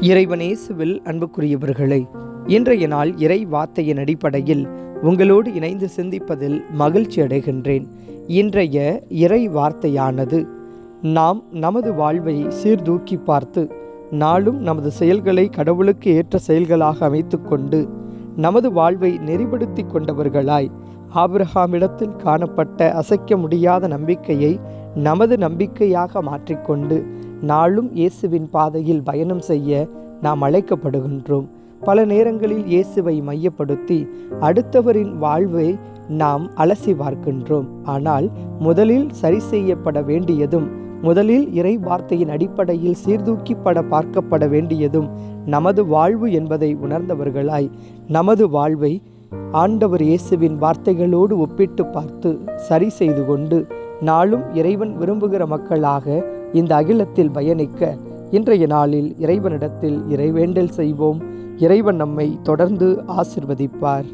இறைவனேசுவில் அன்புக்குரியவர்களே இன்றைய நாள் இறை வார்த்தையின் அடிப்படையில் உங்களோடு இணைந்து சிந்திப்பதில் மகிழ்ச்சி அடைகின்றேன். இன்றைய இறை வார்த்தையானது நாம் நமது வாழ்வை சீர்தூக்கி பார்த்து நாளும் நமது செயல்களை கடவுளுக்கு ஏற்ற செயல்களாக அமைத்துக்கொண்டு நமது வாழ்வை நெறிப்படுத்தி கொண்டவர்களாய் ஆபிரகாமிடத்தில் காணப்பட்ட அசைக்க முடியாத நம்பிக்கையை நமது நம்பிக்கையாக மாற்றிக்கொண்டு நாளும் இயேசுவின் பாதையில் பயணம் செய்ய நாம் அழைக்கப்படுகின்றோம். பல நேரங்களில் இயேசுவை மையப்படுத்தி அடுத்தவரின் வாழ்வை நாம் அலசி பார்க்கின்றோம். ஆனால் முதலில் சரி செய்யப்பட வேண்டியதும் முதலில் இறை வார்த்தையின் அடிப்படையில் சீர்தூக்கிப்பட பார்க்கப்பட வேண்டியதும் நமது வாழ்வு என்பதை உணர்ந்தவர்களாய் நமது வாழ்வை ஆண்டவர் இயேசுவின் வார்த்தைகளோடு ஒப்பிட்டு பார்த்து சரி செய்து கொண்டு நாளும் இறைவன் விரும்புகிற மக்களாக இந்த அகிலத்தில் பயணிக்க இன்றைய நாளில் இறைவனிடத்தில் இறைவேண்டல் செய்வோம். இறைவன் நம்மை தொடர்ந்து ஆசிர்வதிப்பார்.